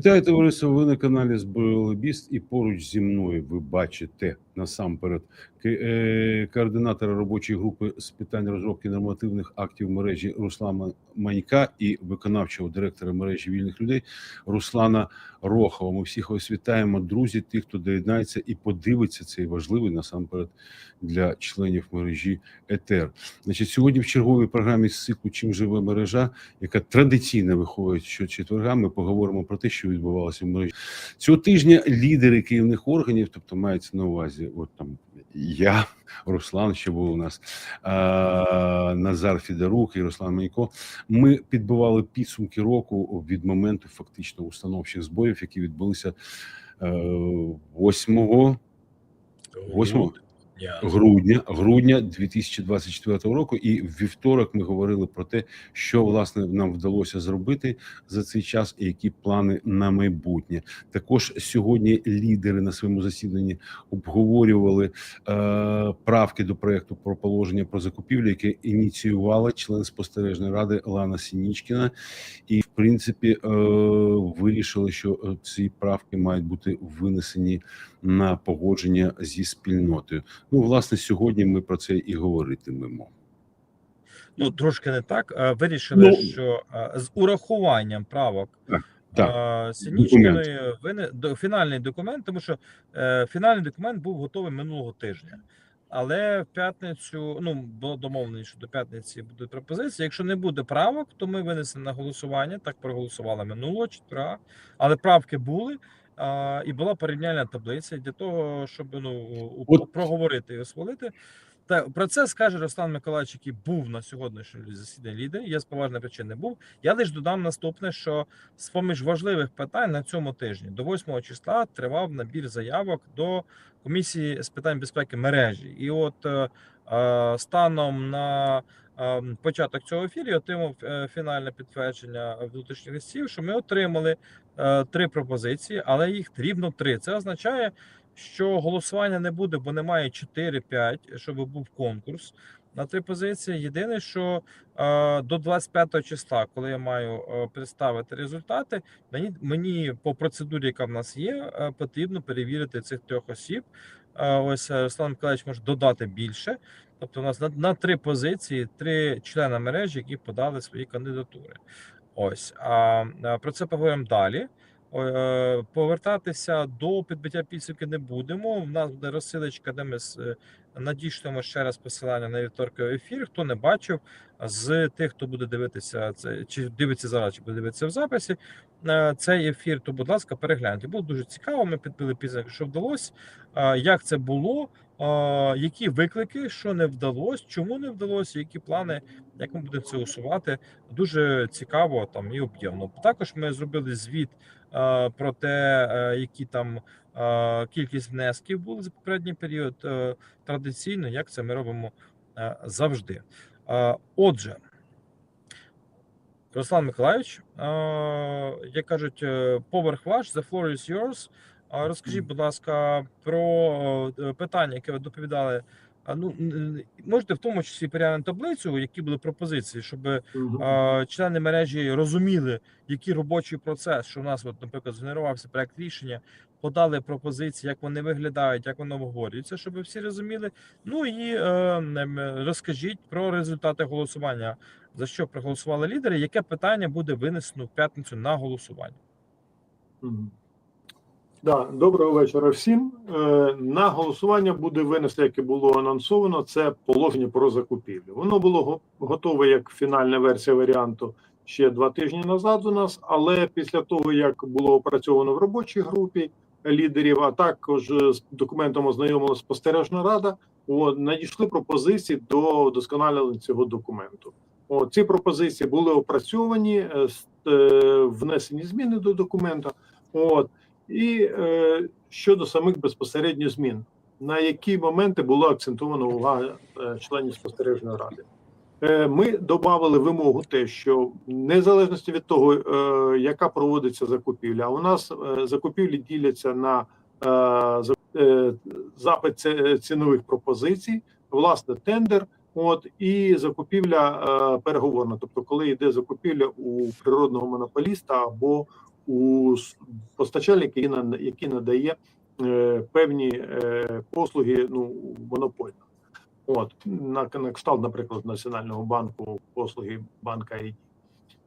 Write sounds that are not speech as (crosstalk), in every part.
Вітаю товариство. Ви на каналі Збройний Лобіст і поруч зі мною ви бачите насамперед координатора робочої групи з питань розробки нормативних актів мережі Руслана Манька і виконавчого директора мережі вільних людей Руслана Рохова. Ми всіх ось вітаємо, друзі, тих, хто доєднається і подивиться цей важливий насамперед для членів мережі ЕТЕР. Значить, сьогодні в черговій програмі з циклу Чим живе мережа, яка традиційно виходить щочетверга, ми поговоримо про те, що відбувалося в мережі. Цього тижня лідери керівних органів, тобто мається на увазі, от там я, Руслан, ще був у нас а, Назар Фідорук і Руслан Манько. Ми підбивали підсумки року від моменту фактично установчих збоїв, які відбулися е, 8 8 грудня, грудня 2024 року. І в вівторок ми говорили про те, що власне нам вдалося зробити за цей час, і які плани на майбутнє. Також сьогодні лідери на своєму засіданні обговорювали е, правки до проекту про положення про закупівлю, яке ініціювала член спостережної ради Лана Сінічкіна, і в принципі е, вирішили, що е, ці правки мають бути винесені на погодження зі спільнотою. Ну, власне, сьогодні ми про це і говоритимемо. Ну, трошки не так. Вирішили, Ну, що з урахуванням правок так, Синічкиної вини фінальний документ, тому що е, фінальний документ був готовий минулого тижня. Але в п'ятницю, ну було домовлено, що до п'ятниці будуть пропозиції. Якщо не буде правок, то ми винесемо на голосування. Так проголосували минулого четверга. Але правки були. А, і була порівняльна таблиця для того, щоб ну От- проговорити і осволити. Та про це скаже Руслан Миколаївич, який був на сьогоднішньому засіданні лідерів. Я з поважної причини не був. Я лише додам наступне, що з поміж важливих питань на цьому тижні до 8 числа тривав набір заявок до комісії з питань безпеки мережі. І от е, е, станом на початок цього ефіру отримав е, фінальне підтвердження внутрішніх листів, що ми отримали е, три пропозиції, але їх рівно три. Це означає, що голосування не буде, бо немає 4-5, щоб був конкурс на три позиції. Єдине, що до 25 числа, коли я маю е, представити результати, мені, мені по процедурі, яка в нас є, е, потрібно перевірити цих трьох осіб. Е, ось Руслан Миколаївич може додати більше. Тобто, у нас на, на три позиції, три члена мережі, які подали свої кандидатури. Ось а про це поговоримо далі. Повертатися до підбиття підсумки не будемо. В нас буде розсилочка, де ми надішлемо ще раз посилання на вівторковий ефір. Хто не бачив з тих, хто буде дивитися це, чи дивиться зараз, чи буде дивитися в записі. е, Цей ефір, то, будь ласка, перегляньте. Було дуже цікаво. Ми підбили підсумки, що вдалося, як це було, які виклики, що не вдалося, чому не вдалося, які плани, як ми будемо це усувати. Дуже цікаво там і об'ємно. Також ми зробили звіт про те, е, які там кількість внесків були за попередній період. Е, Традиційно, як це ми робимо е, завжди. Отже, Руслан Миколаївич, як кажуть, е, поверх ваш, the floor is yours. Розкажіть, будь ласка, про питання, яке ви доповідали. Ну можете в тому числі переглянути таблицю, які були пропозиції, щоб е, члени мережі розуміли, який робочий процес, що у нас, от, наприклад, згенерувався проект рішення, подали пропозиції, як вони виглядають, як воно обговорюється, щоб всі розуміли. Ну і е, розкажіть про результати голосування, за що проголосували лідери, яке питання буде винесено в п'ятницю на голосування. Да, доброго вечора всім. Е, На голосування буде винесено, як і було анонсовано, це положення про закупівлю. Воно було готове як фінальна версія варіанту ще два тижні назад у нас, але після того, як було опрацьовано в робочій групі лідерів, а також з документом ознайомила спостережна рада, от, надійшли пропозиції до вдосконалення цього документу. От, ці пропозиції були опрацьовані, е, е, внесені зміни до документа. От, і е, щодо самих безпосередньо змін, на які моменти була акцентована увага е, членів спостережної ради. Е, ми додали вимогу, те, що незалежності від того, е, яка проводиться закупівля, у нас е, закупівлі діляться на за- запит ці- цінових пропозицій, власне, тендер. От і закупівля переговорна, тобто, коли йде закупівля у природного монополіста або у постачальника, який на- який надає певні послуги ну, монопольно. От, на, на кшталт, наприклад, Національного банку, послуги банка ID.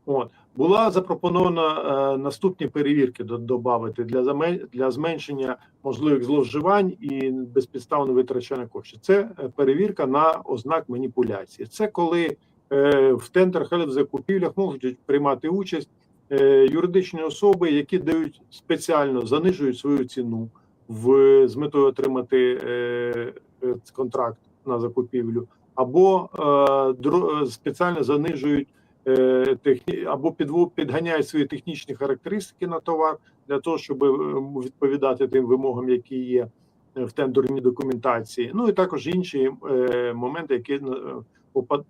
От, була запропонована е, наступні перевірки до- додати для, заме- для зменшення можливих зловживань і безпідставно витрачання коштів. Це е, перевірка на ознак маніпуляції. Це коли е, в тендерах в закупівлях можуть приймати участь е, юридичні особи, які дають спеціально занижують свою ціну в з метою отримати е, е, контракт на закупівлю, або е, дро- спеціально занижують е, техні або підву- підганяють свої технічні характеристики на товар для того, щоб е, відповідати тим вимогам, які є е, в тендерній документації. Ну і також інші е, моменти, які е,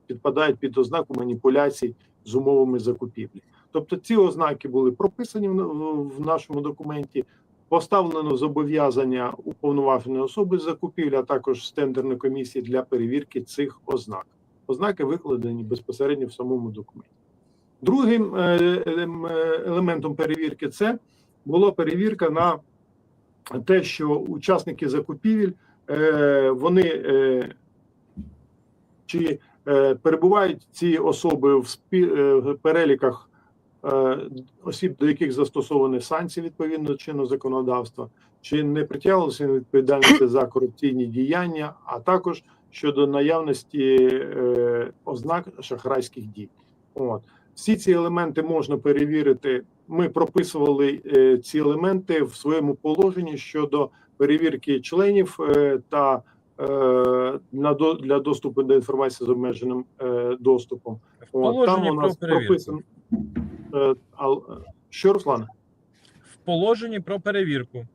підпадають під ознаку маніпуляцій з умовами закупівлі. Тобто ці ознаки були прописані в нашому документі. Поставлено зобов'язання уповноваженої особи закупівлі, а також з тендерної комісії для перевірки цих ознак. Ознаки викладені безпосередньо в самому документі. Другим е, елем- е, елементом перевірки це була перевірка на те, що учасники закупівель е, вони чи перебувають ці особи в переліках осіб, до яких застосовані санкції відповідно чинного законодавства, чи не притягувалися відповідальності за корупційні діяння, а також щодо наявності е, ознак шахрайських дій. От всі ці елементи можна перевірити. Ми прописували е, ці елементи в своєму положенні щодо перевірки членів е, та е, для доступу до інформації з обмеженим е, доступом. От, там у нас прописано. Е, що, Руслан? В положенні про перевірку.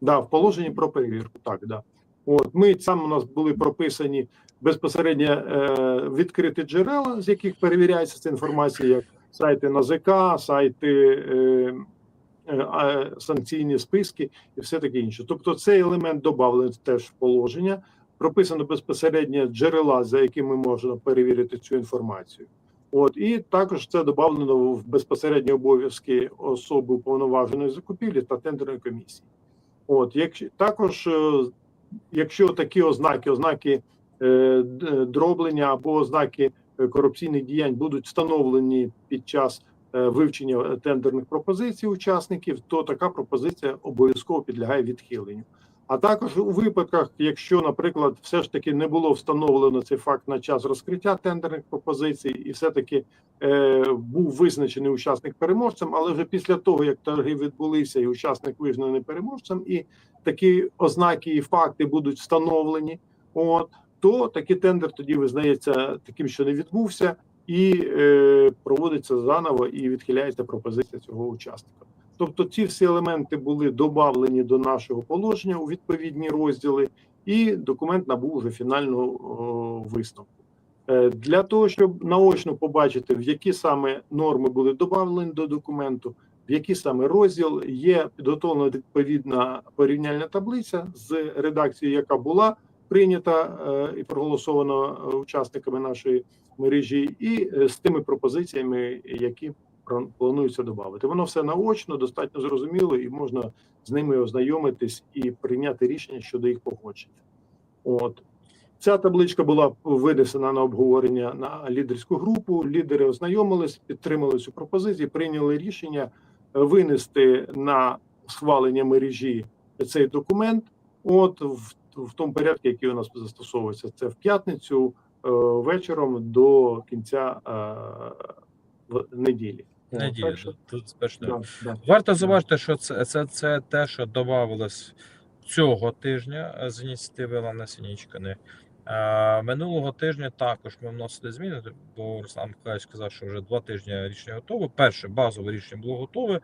Да, в положенні про перевірку. Так, да. От ми там у нас були прописані безпосередньо е, відкриті джерела, з яких перевіряється ця інформація, як сайти НАЗК, сайти е, е, санкційні списки і все таке інше. Тобто, цей елемент додавлений теж в положення. Прописано безпосередньо джерела, за якими можна перевірити цю інформацію. От і також це додавлено в безпосередні обов'язки особи уповноваженої закупівлі та тендерної комісії. От, якщо також, е, якщо такі ознаки, ознаки е, дроблення або ознаки е, корупційних діянь будуть встановлені під час е, вивчення тендерних пропозицій учасників, то така пропозиція обов'язково підлягає відхиленню. А також у випадках, якщо, наприклад, все ж таки не було встановлено цей факт на час розкриття тендерних пропозицій, і все-таки е, був визначений учасник переможцем, але вже після того, як торги відбулися, і учасник визнаний переможцем, і такі ознаки і факти будуть встановлені, от то такий тендер тоді визнається таким, що не відбувся, і е, проводиться заново і відхиляється пропозиція цього учасника. Тобто, ці всі елементи були додавлені до нашого положення у відповідні розділи, і документ набув вже фінального висновку. Е, Для того, щоб наочно побачити, в які саме норми були додавлені до документу, в який саме розділ є підготовлена відповідна порівняльна таблиця з редакцією, яка була прийнята е, і проголосована е, учасниками нашої мережі, і з тими пропозиціями, які планується додати. Воно все наочно, достатньо зрозуміло, і можна з ними ознайомитись і прийняти рішення щодо їх погодження. От ця табличка була винесена на обговорення на лідерську групу. Лідери ознайомились, підтримали цю пропозицію, прийняли рішення е, винести на схвалення мережі цей документ. От в, в тому порядку, який у нас застосовується, це в п'ятницю е, вечором до кінця е, неділі. От, Неділя. Тут спершу. да, да. Варто зауважити, що це, це, це те, що додавалось цього тижня з ініціативи Лана Сінічкани. Минулого тижня також ми вносили зміни, бо Руслан Миколаївич сказав, що вже два тижні рішення готове. Перше базове рішення було готове.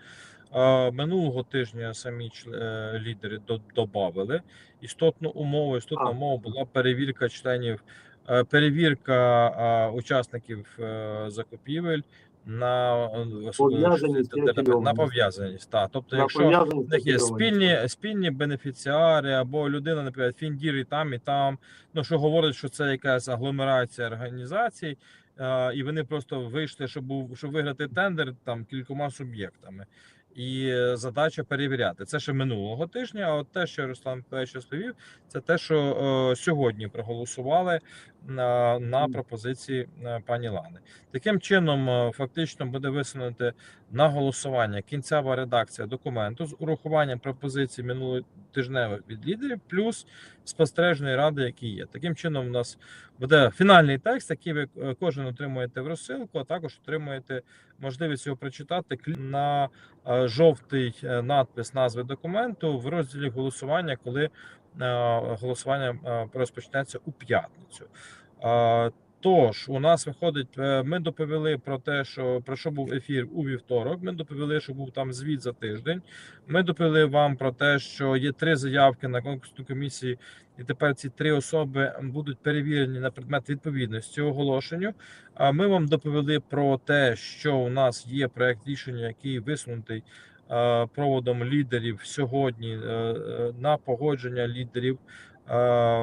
Минулого тижня самі е, лідери додавали істотну умову. Істотна умова була перевірка членів, е, перевірка учасників е, закупівель на е, особливо, Пов'язаність на пов'язаність. Так, тобто, На якщо в них є спільні, спільні бенефіціари, або людина, наприклад, фіндір і там, і там, ну що говорить, що це якась агломерація організацій, е, і вони просто вийшли, щоб був щоб виграти тендер там кількома суб'єктами. І е, задача перевіряти. Це ще минулого тижня. А от те, що Руслан Миколаївич розповів, це те, що е, сьогодні проголосували на, на пропозиції е, пані Лани. Таким чином, фактично буде висунути на голосування кінцева редакція документу з урахуванням пропозицій минулотижневих від лідерів, плюс спостережної ради, які є. Таким чином, у нас буде фінальний текст, який ви кожен отримуєте в розсилку, а також отримуєте можливість його прочитати на е, жовтий е, надпис назви документу в розділі голосування, коли е, голосування розпочнеться у п'ятницю. Тож у нас виходить, е, ми доповіли про те, що про що був ефір у вівторок. Ми доповіли, що був там звіт за тиждень. Ми доповіли вам про те, що є три заявки на конкурсну комісії, і тепер ці три особи будуть перевірені на предмет відповідності оголошенню. А ми вам доповіли про те, що у нас є проект рішення, який висунутий проводом лідерів сьогодні е, е, на погодження лідерів е,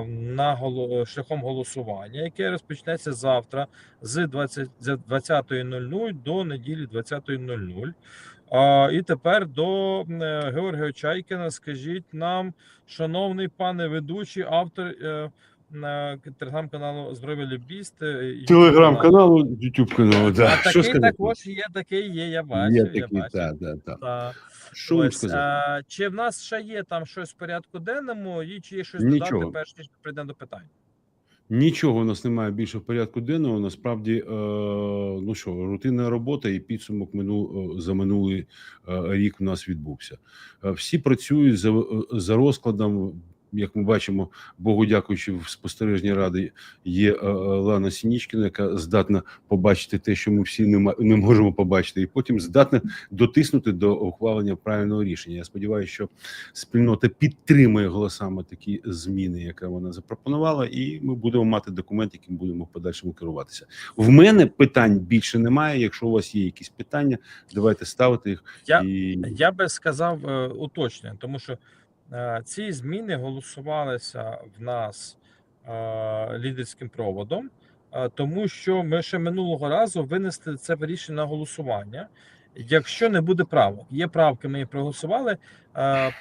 на шляхом голосування, яке розпочнеться завтра з 20 з 20.00 до неділі 20.00. А, і тепер до е, Георгія Чайкіна. Скажіть нам, шановний пане ведучий, автор е, на телеграм-каналу Збройний Любіст. е, Телеграм-каналу, YouTube каналу. А Да. Що такий також є, такий є, я бачу. Є я бачу. так, так. Та, Що ось, а, чи в нас ще є там щось в порядку денному, і чи є щось Нічого. додати, перш ніж прийдемо до питань? Нічого у нас немає більше в порядку денного. Насправді, е, ну що, рутинна робота і підсумок мину, е, за минулий е, рік у нас відбувся. Всі працюють за, за розкладом. Як ми бачимо, Богу дякуючи, в спостережній ради є е, е, Лана Сінічкіна, яка здатна побачити те, що ми всі не, не можемо побачити, і потім здатна дотиснути до ухвалення правильного рішення. Я сподіваюся, що спільнота підтримує голосами такі зміни, які вона запропонувала, і ми будемо мати документ, яким будемо в подальшому керуватися. В мене питань більше немає. Якщо у вас є якісь питання, давайте ставити їх. Я, і я би сказав е, уточнення, тому що ці зміни голосувалися в нас е, лідерським проводом, е, тому що ми ще минулого разу винесли це рішення на голосування. Якщо не буде правок, є правки, ми їх проголосували.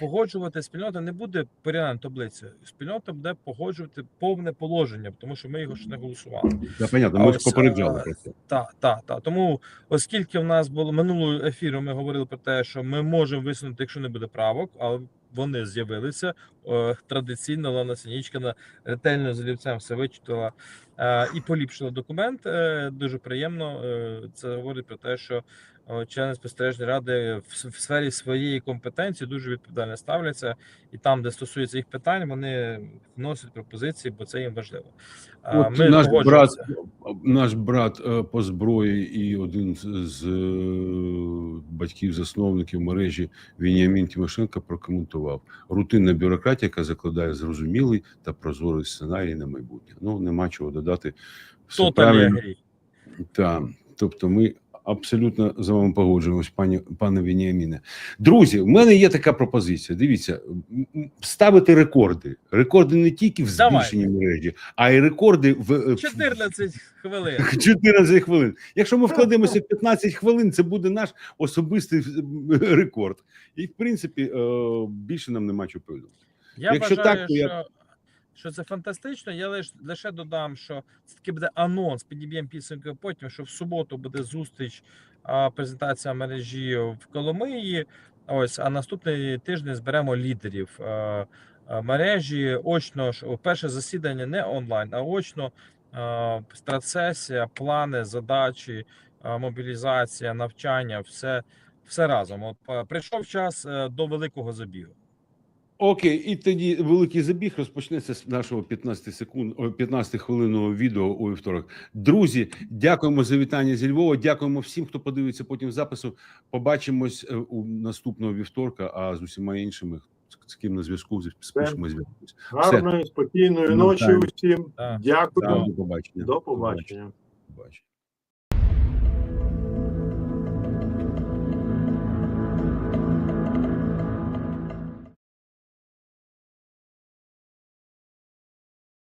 Погоджувати спільнота не буде порівняння таблиці. Спільнота буде погоджувати повне положення, тому що ми його ще не голосували. да, понятно, ми ось, попереджали про це. Так, так, так. Тому, оскільки в нас було минулого ефіру, ми говорили про те, що ми можемо висунути, якщо не буде правок, але вони з'явилися. Традиційно Лана Синічкина ретельно з олівцем все вичитала і поліпшила документ. Е, Дуже приємно. Е, Це говорить про те, що члени спостережної ради в в сфері своєї компетенції дуже відповідально ставляться, і там, де стосується їх питань, вони вносять пропозиції, бо це їм важливо. От наш брат, наш брат е, по зброї і один з, е, батьків-засновників мережі Вініамін Тимошенко прокоментував рутинна бюрократія, яка закладає зрозумілий та прозорий сценарій на майбутнє. Ну нема чого додати. Все правильно. Так, тобто ми абсолютно з вами погоджуємось, пані пане Веніаміне. Друзі, в мене є така пропозиція. Дивіться, ставити рекорди. Рекорди не тільки в збільшенні мережі, а й рекорди в е, 14 хвилин. (laughs) 14 хвилин. Якщо ми вкладемося в 15 хвилин, це буде наш особистий е, рекорд. І в принципі, е, більше нам нема чого повідомити. Я Якщо вважаю, так, то я- що, це фантастично. Я лише, лише додам, що це таки буде анонс, підіб'ємо підсумки потім, що в суботу буде зустріч, а, презентація мережі в Коломиї. Ось, а наступний тиждень зберемо лідерів е, е, мережі. Очно перше засідання не онлайн, а очно. е, Стратсесія, плани, задачі, е, мобілізація, навчання, все, все разом. От прийшов час е, до великого забігу. Окей, і тоді великий забіг розпочнеться з нашого 15 секунд, 15 хвилинного відео у вівторок. Друзі, дякуємо за вітання зі Львова. Дякуємо всім, хто подивиться потім запису. Побачимось е, у наступного вівторка. А з усіма іншими, з ким на зв'язку, спишемо зв'язку. Гарної, спокійної Ну, ночі усім. Так. Дякую. До побачення. До. Побачення.